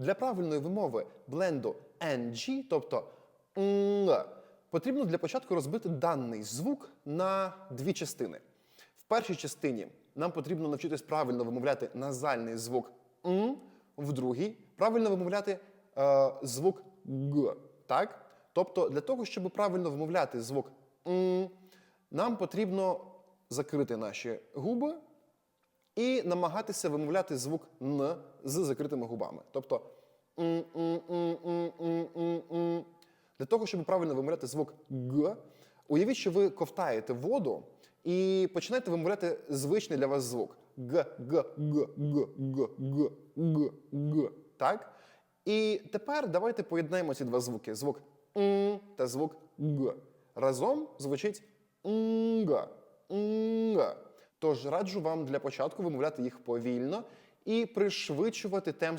Для правильної вимови бленду NG, н, потрібно для початку розбити даний звук на дві частини. В першій частині нам потрібно навчитись правильно вимовляти назальний звук н, в другій правильно вимовляти е, звук г. Так? Тобто, для того, щоб правильно вимовляти звук н, нам потрібно закрити наші губи і намагатися вимовляти звук н з закритими губами. Тобто для того, щоб правильно вимовляти звук г, уявіть, що ви ковтаєте воду і починаєте вимовляти звичний для вас звук г, г, г, г, г, г, г, г. Так? І тепер давайте поєднаємо ці два звуки: звук м та звук г. Разом звучить нга, нга. Тож раджу вам для початку вимовляти їх повільно і пришвидшувати темп